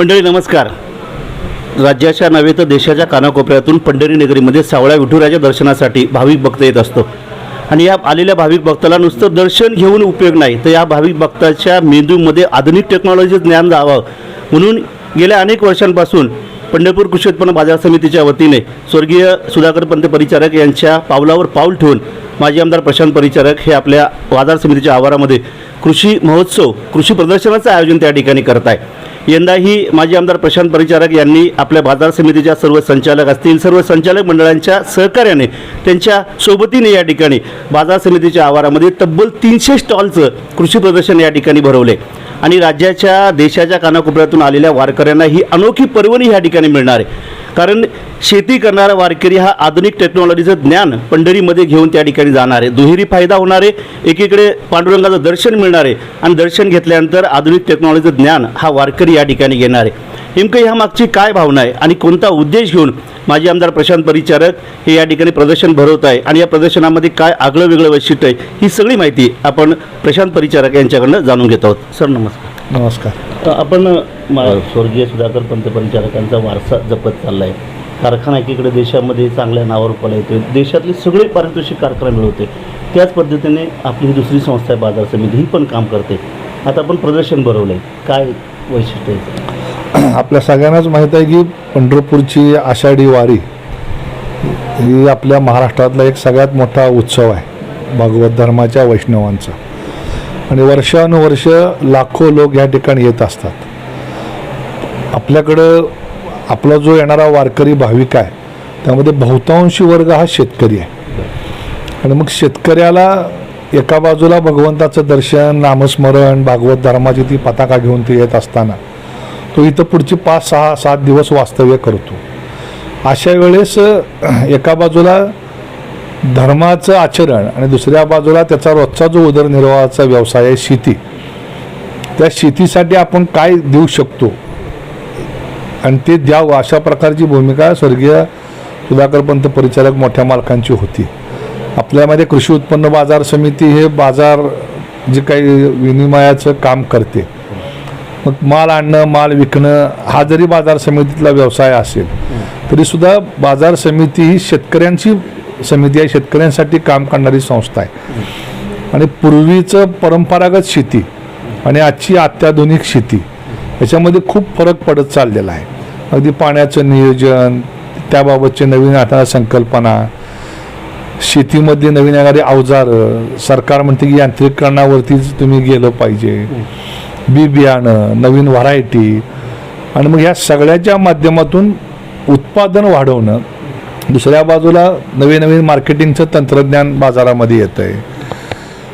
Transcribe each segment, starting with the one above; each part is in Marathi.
मंडळी नमस्कार. राज्याच्या नव्हे तर देशाच्या कानाकोपऱ्यातून पंढरी नगरीमध्ये सावळ्या विठुराच्या दर्शनासाठी भाविक भक्त येत असतो. आणि या आलेल्या भाविक भक्ताला नुसतं दर्शन घेऊन उपयोग नाही तर या भाविक भक्ताच्या मेंदूमध्ये आधुनिक टेक्नॉलॉजी ज्ञान जावं. म्हणून गेल्या अनेक वर्षांपासून पंढरपूर कृषी उत्पन्न बाजार समितीच्या वतीने स्वर्गीय सुधाकर पंत परिचारक यांच्या पावलावर पाऊल ठेवून माजी आमदार प्रशांत परिचारक हे आपल्या बाजार समितीच्या आवारामध्ये कृषी महोत्सव कृषी प्रदर्शनाचं आयोजन त्या ठिकाणी करत आहे यंदाही माजी आमदार प्रशांत परिचारक यांनी आपल्या बाजार समितीच्या सर्व संचालक असतील सर्व संचालक मंडळांच्या सहकार्याने त्यांच्या सोबतीने या ठिकाणी बाजार समितीच्या आवारामध्ये तब्बल तीनशे स्टॉलचं कृषी प्रदर्शन या ठिकाणी भरवले. आणि राज्याच्या देशाच्या कानाकोपऱ्यातून आलेल्या वारकऱ्यांना ही अनोखी पर्वणी या ठिकाणी मिळणार आहे. कारण शेती करणारा वारकरी हा आधुनिक टेक्नॉलॉजीचं ज्ञान पंढरीमध्ये घेऊन त्या ठिकाणी जाणार आहे. दुहेरी फायदा होणार आहे. एकीकडे पांडुरंगाचं दर्शन मिळणार आहे आणि दर्शन घेतल्यानंतर आधुनिक टेक्नॉलॉजीचं ज्ञान हा वारकरी या ठिकाणी घेणार आहे. नेमकं ह्या मागची काय भावना आहे आणि कोणता उद्देश घेऊन माजी आमदार प्रशांत परिचारक हे या ठिकाणी प्रदर्शन भरवत आहे आणि या प्रदर्शनामध्ये काय आगळं वेगळं वैशिष्ट्य आहे ही सगळी माहिती आपण प्रशांत परिचारक यांच्याकडनं जाणून घेत आहोत. सर नमस्कार. नमस्कार. आपण स्वर्गीय सुधाकर पंत परिचारकांचा वारसा जपत चालला आहे कारखाना एकीकडे देशामध्ये चांगल्या नावावर उपाला येतोय. देशातले सगळे पारितोषिक कारखाना मिळवते त्याच पद्धतीने आपली ही दुसरी संस्था आहे बाजार समिती. ही पण काम करते. आता आपण प्रदर्शन भरवलं आहे काय वैशिष्ट्य आहे? आपल्या सगळ्यांनाच माहीत आहे की पंढरपूरची आषाढी वारी ही आपल्या महाराष्ट्रातला एक सगळ्यात मोठा उत्सव आहे भागवत धर्माच्या वैष्णवांचा. आणि वर्षानुवर्ष लाखो लोक या ठिकाणी येत असतात. आपल्याकडं आपला जो येणारा वारकरी भाविक आहे त्यामध्ये बहुतांशी वर्ग हा शेतकरी आहे. आणि मग शेतकऱ्याला एका बाजूला भगवंताचं दर्शन नामस्मरण भागवत धर्माची ती पताका घेऊन ते येत असताना तो इथं पुढची पाच सहा सात दिवस वास्तव्य करतो. अशा वेळेस एका बाजूला धर्माचं आचरण आणि दुसऱ्या बाजूला त्याचा रोजचा जो उदरनिर्वाहाचा व्यवसाय आहे शेती. त्या शेतीसाठी आपण काय देऊ शकतो? आणि ते द्यावं अशा प्रकारची भूमिका स्वर्गीय सुधाकरपंत परिचालक मोठ्या मालकांची होती. आपल्यामध्ये कृषी उत्पन्न बाजार समिती हे बाजार जे काही विनिमयाचं काम करते. मग माल आणणं माल विकणं हा जरी बाजार समितीतला व्यवसाय असेल तरीसुद्धा बाजार समिती ही शेतकऱ्यांची समिती आहे शेतकऱ्यांसाठी काम करणारी संस्था आहे. आणि पूर्वीचं परंपरागत शेती आणि आजची अत्याधुनिक शेती याच्यामध्ये खूप फरक पडत चाललेला आहे. अगदी पाण्याचं नियोजन त्याबाबतचे नवीन आता संकल्पना शेतीमध्ये नवीन येणारे अवजारं सरकार म्हणते की यांत्रिकरणावरतीच तुम्ही गेलं पाहिजे. बी बियाणं नवीन व्हरायटी. आणि मग ह्या सगळ्याच्या माध्यमातून उत्पादन वाढवणं दुसऱ्या बाजूला नवीन नवीन मार्केटिंगचं तंत्रज्ञान बाजारामध्ये येतं आहे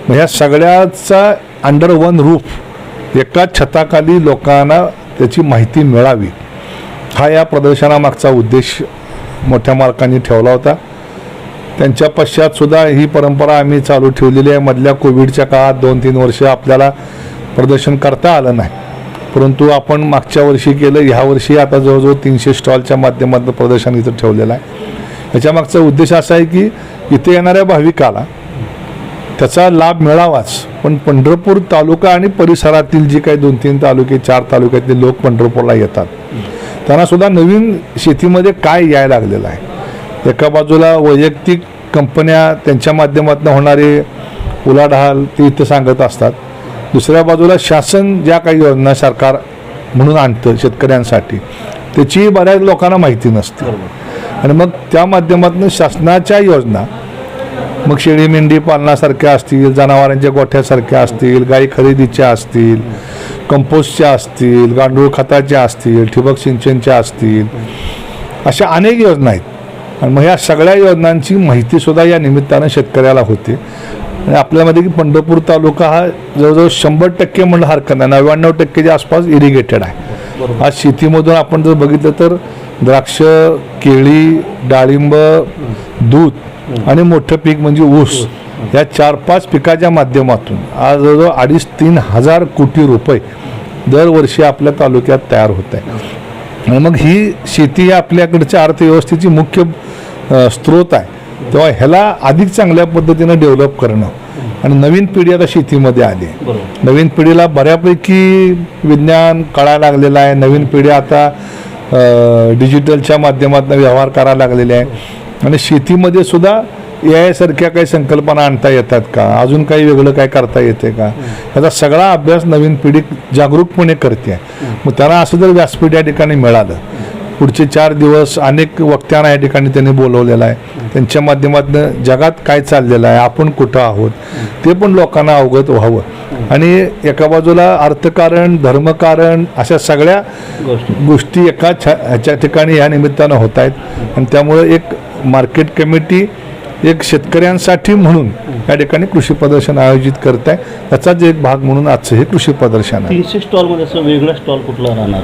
मग ह्या सगळ्याचा अंडर वन रूफ एका छताखाली लोकांना त्याची माहिती मिळावी. हा या प्रदर्शनामागचा उद्देश मोठ्या मार्कांनी ठेवला होता. त्यांच्या पश्चात सुद्धा ही परंपरा आम्ही चालू ठेवलेली आहे. मधल्या कोविडच्या काळात दोन तीन वर्ष आपल्याला प्रदर्शन करता आलं नाही. परंतु आपण मागच्या वर्षी केलं ह्या वर्षी आता जवळजवळ तीनशे स्टॉलच्या माध्यमातून प्रदर्शन इथं ठेवलेलं आहे. ह्याच्या मागचा उद्देश असा आहे की इथे येणाऱ्या भाविकाला त्याचा लाभ मिळावाच. पण पंढरपूर तालुका आणि परिसरातील जे काही दोन तीन तालुके चार तालुक्यातले लोक पंढरपूरला येतात. त्यांना सुद्धा नवीन शेतीमध्ये काय यायला लागलेलं आहे? एका बाजूला वैयक्तिक कंपन्या त्यांच्या माध्यमातून होणारे उलाढाल ते इथं सांगत असतात. दुसऱ्या बाजूला शासन ज्या काही योजना सरकार म्हणून आणतं शेतकऱ्यांसाठी त्याची बऱ्याच लोकांना माहिती नसते. आणि मग त्या माध्यमातून शासनाच्या योजना मग शेळी मेंढी पालनासारख्या असतील जनावरांच्या गोठ्यासारख्या असतील गाई खरेदीच्या असतील कंपोस्टच्या असतील गांडूळ खताच्या असतील ठिबक सिंचनच्या असतील अशा अनेक योजना आहेत. आणि मग ह्या सगळ्या योजनांची माहितीसुद्धा या निमित्तानं शेतकऱ्याला होते. आणि आपल्यामध्ये की पंढरपूर तालुका हा जवळजवळ शंभर टक्के म्हणलं हरकत नाही नव्याण्णव टक्केच्या आसपास इरिगेटेड आहे. आज शेतीमधून आपण जर बघितलं तर द्राक्ष केळी डाळिंब दूध आणि मोठं पीक म्हणजे ऊस. या चार पाच पिकाच्या माध्यमातून आज जवळजवळ अडीच तीन हजार कोटी रुपये दरवर्षी आपल्या तालुक्यात तयार होत आहे. आणि मग ही शेती ही आपल्याकडच्या अर्थव्यवस्थेची मुख्य स्रोत आहे. तेव्हा ह्याला अधिक चांगल्या पद्धतीनं डेव्हलप करणं. आणि नवीन पिढी आता शेतीमध्ये आली नवीन पिढीला बऱ्यापैकी विज्ञान कळायला लागलेलं आहे. नवीन पिढी आता डिजिटलच्या माध्यमातून व्यवहार करायला लागलेले आहे. आणि शेतीमध्ये सुद्धा यासारख्या काही संकल्पना आणता येतात का? अजून काही वेगळं काय करता येते का? याचा सगळा अभ्यास नवीन पिढी जागरूकपणे करते. मग त्यांना असं जर व्यासपीठ या ठिकाणी मिळालं पुढचे चार दिवस अनेक वक्त्यांना या ठिकाणी त्यांनी बोलवलेलं आहे. त्यांच्या माध्यमातून जगात काय चाललेलं आहे आपण कुठं आहोत ते पण लोकांना अवगत व्हावं. आणि एका बाजूला अर्थकारण धर्मकारण अशा सगळ्या गोष्ट. गोष्टी एका छा ह्याच्या ठिकाणी या निमित्तानं होत आहेत. आणि त्यामुळे एक मार्केट कमिटी एक शेतकऱ्यांसाठी म्हणून या ठिकाणी कृषी प्रदर्शन आयोजित करत आहे. त्याचाच एक भाग म्हणून आजचं हे कृषी प्रदर्शन आहे. तीनशे स्टॉलमध्ये असं वेगळा स्टॉल कुठला राहणार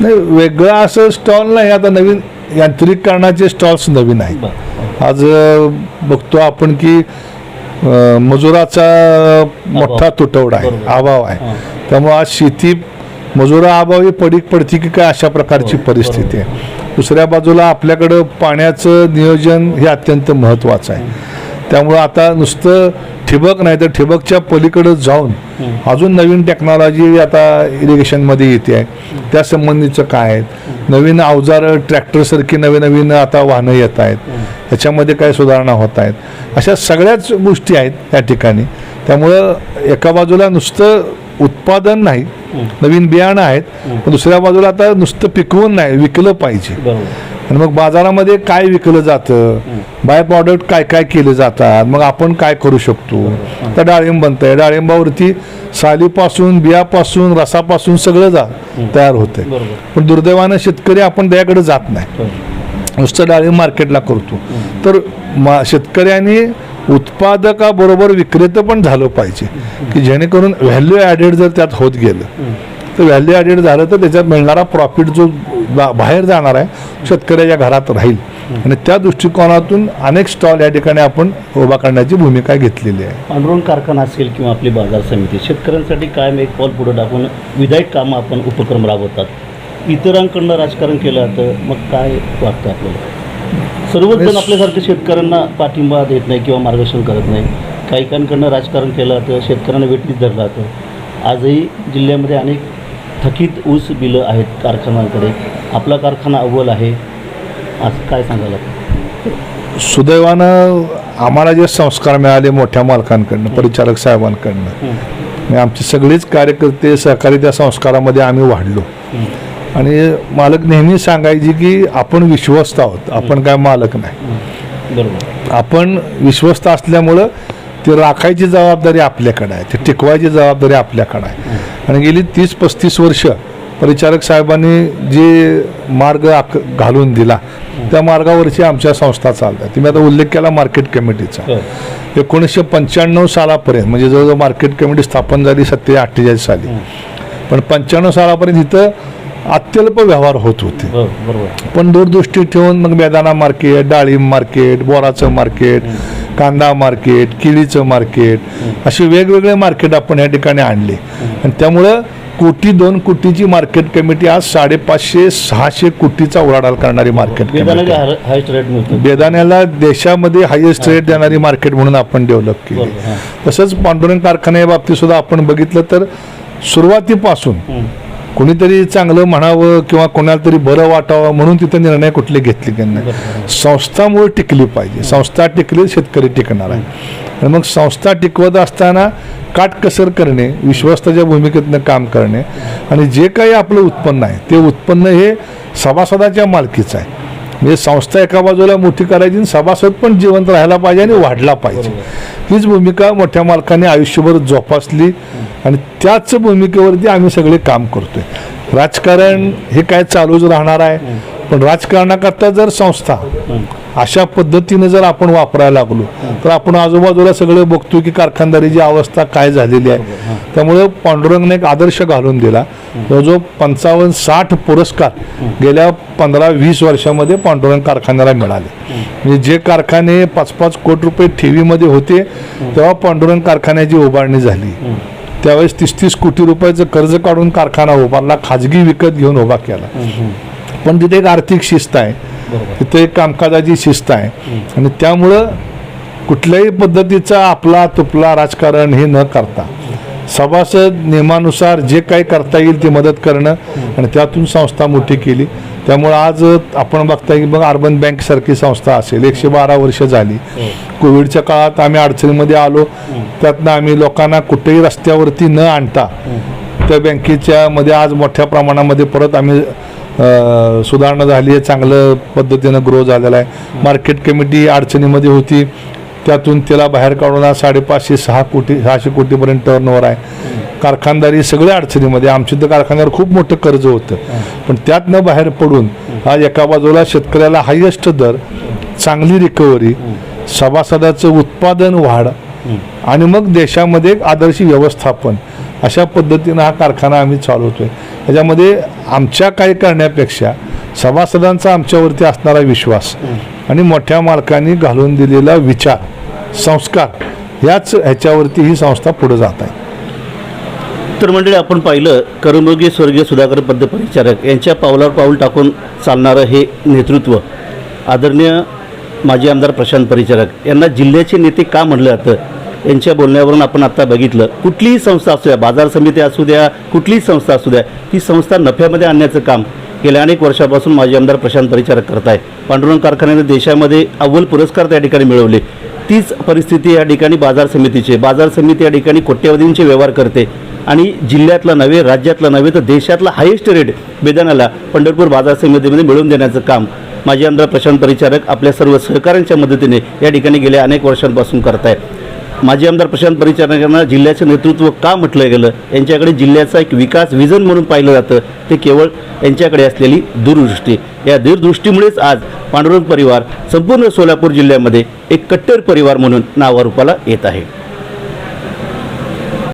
नाही वेगळं असं स्टॉल नाही. आता नवीन यांत्रिकरणाचे स्टॉल्स नवीन आहेत. आज बघतो आपण की मजुराचा मोठा तुटवडा आहे. अभाव आहे. त्यामुळे आज शेती मजुरा अभावी पडीक पडती की काय अशा प्रकारची परिस्थिती आहे. दुसऱ्या बाजूला आपल्याकडं पाण्याचं नियोजन हे अत्यंत महत्त्वाचं आहे. त्यामुळं आता नुसतं ठिबक नाही तर ठिबकच्या पलीकडं जाऊन अजून नवीन टेक्नॉलॉजी आता इरिगेशनमध्ये येते आहे. त्या संबंधीचं काय आहेत नवीन अवजारं ट्रॅक्टरसारखी नवीन नवीन आता वाहनं येत आहेत. ह्याच्यामध्ये काय सुधारणा होत आहेत? अशा सगळ्याच गोष्टी आहेत त्या ठिकाणी. त्यामुळं एका बाजूला नुसतं उत्पादन नाही नवीन बियाणं आहेत दुसऱ्या बाजूला आता नुसतं पिकवून नाही विकलं पाहिजे. आणि मग बाजारामध्ये काय विकलं जातं? बाय प्रॉडक्ट काय काय केले जातात? मग आपण काय करू शकतो? तर डाळिंब बनतंय. डाळिंबावरती सालीपासून बियापासून रसापासून सगळं जा तयार होतंय. पण दुर्दैवानं शेतकरी आपण त्याकडे जात नाही. नुसतं डाळिंब मार्केटला करतो. तर मा शेतकऱ्यांनी उत्पादकाबरोबर विक्रेतं पण झालं पाहिजे की जेणेकरून व्हॅल्यू ॲडेड जर त्यात होत गेलं तर व्हॅल्यू ॲडेड झालं तर त्याच्यात मिळणारा प्रॉफिट जो बा- बाहेर जाणार आहे शेतकऱ्याच्या घरात राहील. आणि त्या दृष्टिकोनातून अनेक स्टॉल या ठिकाणी आपण उभा करण्याची भूमिका घेतलेली आहे. पांडुरंग कारखाना असेल किंवा आपली बाजार समिती शेतकऱ्यांसाठी कायम एक पाऊल पुढे टाकून विधायक कामं आपण उपक्रम राबवतात. इतरांकडनं राजकारण केलं जातं मग काय वाटतं आपल्याला? सर्वच जण आपल्यासारखे शेतकऱ्यांना पाठिंबा देत नाही किंवा मार्गदर्शन करत नाही. काही काहींकडनं राजकारण केलं जातं शेतकऱ्यांना वेठीत धरलं जातं. आजही जिल्ह्यामध्ये अनेक थकीत ऊस बिलं आहेत कारखान्यांकडे. आपला कारखाना अव्वल आहे. असं काय सांगायला सुदैवानं आम्हाला जे संस्कार मिळाले मोठ्या मालकांकडनं परिचारक साहेबांकडनं आमचे सगळेच कार्यकर्ते सहकारी त्या संस्कारामध्ये आम्ही वाढलो. आणि मालक नेहमी सांगायचे की आपण विश्वस्त आहोत आपण काय मालक नाही. बरोबर. आपण विश्वस्त असल्यामुळं ते राखायची जबाबदारी आपल्याकडे आहे ते टिकवायची जबाबदारी आपल्याकडे आहे. आणि गेली तीस पस्तीस वर्ष परिचारक साहेबांनी जे मार्ग आक घालून दिला त्या मार्गावरची आमच्या संस्था चालतात. तुम्ही आता उल्लेख केला मार्केट कमिटीचा. हो. एकोणीसशे पंच्याण्णव सालापर्यंत म्हणजे जवळजवळ मार्केट कमिटी स्थापन झाली सत्ते अठ्ठेचाळीस साली पण पंच्याण्णव सालापर्यंत इथं अत्यल्प व्यवहार होत होते. हो पण दूरदृष्टी ठेवून मग बेदाना मार्केट डाळिंब मार्केट बोराचं मार्केट कांदा मार्केट केळीचं मार्केट असे वेगवेगळे मार्केट आपण या ठिकाणी आणले. आणि त्यामुळं कोटी दोन कोटीची मार्केट कमिटी आज साडेपाचशे सहाशे कोटीचा उलाढाल करणारी मार्केट कमिटी बेदाण्याला देशामध्ये हायेस्ट रेट देणारी मार्केट म्हणून आपण डेव्हलप केली. तसंच पांडुरंग कारखान्या बाबतीत सुद्धा आपण बघितलं तर सुरुवातीपासून. कोणीतरी चांगलं म्हणावं किंवा कोणाला तरी बरं वाटावं म्हणून तिथं निर्णय कुठले घेतले की नाही? संस्थामुळे टिकली पाहिजे. संस्था टिकली शेतकरी टिकणार आहे. आणि मग संस्था टिकवत असताना काटकसर करणे विश्वस्ताच्या भूमिकेतनं काम करणे आणि जे काही आपलं उत्पन्न आहे ते उत्पन्न हे सभासदाच्या मालकीचं आहे. म्हणजे संस्था एका बाजूला मोठी करायची आणि सभासद पण जिवंत राहायला पाहिजे आणि वाढला पाहिजे. हीच भूमिका मोठ्या मालकाने आयुष्यभर जोपासली आणि त्याच भूमिकेवरती आम्ही सगळे काम करतोय. राजकारण हे काय चालूच राहणार आहे. पण राजकारणाकरता जर संस्था अशा पद्धतीनं जर आपण वापरायला लागलो तर आपण आजूबाजूला सगळं बघतो की कारखानदारीची अवस्था काय झालेली आहे. त्यामुळे पांडुरंगने एक आदर्श घालून दिला. जो पंचावन्न साठ पुरस्कार गेल्या पंधरा वीस वर्षामध्ये पांडुरंग कारखान्याला मिळाले. म्हणजे जे कारखाने पाच पाच कोटी रुपये ठेवीमध्ये होते तेव्हा पांडुरंग कारखान्याची उभारणी झाली. त्यावेळेस तीस तीस कोटी रुपयाचं कर्ज काढून कारखाना उभारला खाजगी विकत घेऊन उभा केला. पण तिथे एक आर्थिक शिस्त आहे. तिथे एक कामकाजाची शिस्त आहे. आणि त्यामुळं कुठल्याही पद्धतीचा आपला तुपला राजकारण हे न करता सभासद नियमानुसार जे काही करता येईल ती मदत करणं आणि त्यातून संस्था मोठी केली. त्यामुळे आज आपण बघता की मग अर्बन बँक सारखी संस्था असेल. एकशे बारा वर्ष झाली. कोविडच्या काळात आम्ही अडचणीमध्ये आलो. त्यातनं आम्ही लोकांना कुठेही रस्त्यावरती न आणता त्या बँकेच्या मध्ये आज मोठ्या प्रमाणामध्ये परत आम्ही सुधारणा झाली आहे चांगलं पद्धतीनं ग्रो झालेला आहे. मार्केट कमिटी अडचणीमध्ये होती. त्यातून त्याला बाहेर काढून साडेपाचशे सहा कोटी सहाशे कोटीपर्यंत टर्नओव्हर आहे. कारखानदारी सगळ्या अडचणीमध्ये आमच्या तर कारखान्यावर खूप मोठं कर्ज होतं. पण त्यातनं बाहेर पडून आज एका बाजूला शेतकऱ्याला हायेस्ट दर चांगली रिकव्हरी सभासदाचं उत्पादन वाढ आणि मग देशामध्ये एक आदर्श व्यवस्थापन. अशा पद्धतीनं हा कारखाना आम्ही चालवतोय. त्याच्यामध्ये आमच्या काही करण्यापेक्षा सभासदांचा आमच्यावरती असणारा विश्वास आणि मोठ्या मालकांनी घालून दिलेला विचार संस्कार याच ह्याच्यावरती ही संस्था पुढे जात आहे. तर मंडळी आपण पाहिलं कर्मयोगी स्वर्गीय सुधाकर पद्मपरिचारक यांच्या पावलावर पाऊल टाकून चालणारं हे नेतृत्व आदरणीय माजी आमदार प्रशांत परिचारक यांना जिल्ह्याचे नेते का म्हटलं जातं? यांच्या बोलण्यावरून आपण आत्ता बघितलं कुठलीही संस्था असू द्या बाजार समिती असू द्या कुठलीही संस्था असू द्या ती संस्था नफ्यामध्ये आणण्याचं काम गेल्या अनेक वर्षापासून माजी आमदार प्रशांत परिचारक करत आहे पांडुरंग कारखान्याने देशामध्ये अव्वल पुरस्कार त्या ठिकाणी मिळवले. तीच परिस्थिती या ठिकाणी बाजार समितीचे बाजार समिती या ठिकाणी कोट्यवधींचे व्यवहार करते. आणि जिल्ह्यातला नव्हे राज्यातला नव्हे तर देशातला हायेस्ट रेट बेदानाला पंढरपूर बाजार समितीमध्ये मिळवून देण्याचं काम माजी आमदार प्रशांत परिचारक आपल्या सर्व सहकाऱ्यांच्या मदतीने या ठिकाणी गेल्या अनेक वर्षांपासून करत आहेत माजी आमदार प्रशांत परिचारकांना जिल्ह्याचं नेतृत्व का म्हटलं गेलं? यांच्याकडे जिल्ह्याचा एक विकास विजन म्हणून पाहिलं जातं. ते केवळ यांच्याकडे असलेली दूरदृष्टी. या दूरदृष्टीमुळेच आज पांडुरंग परिवार संपूर्ण सोलापूर जिल्ह्यामध्ये एक कट्टर परिवार म्हणून नावारूपाला येत आहे.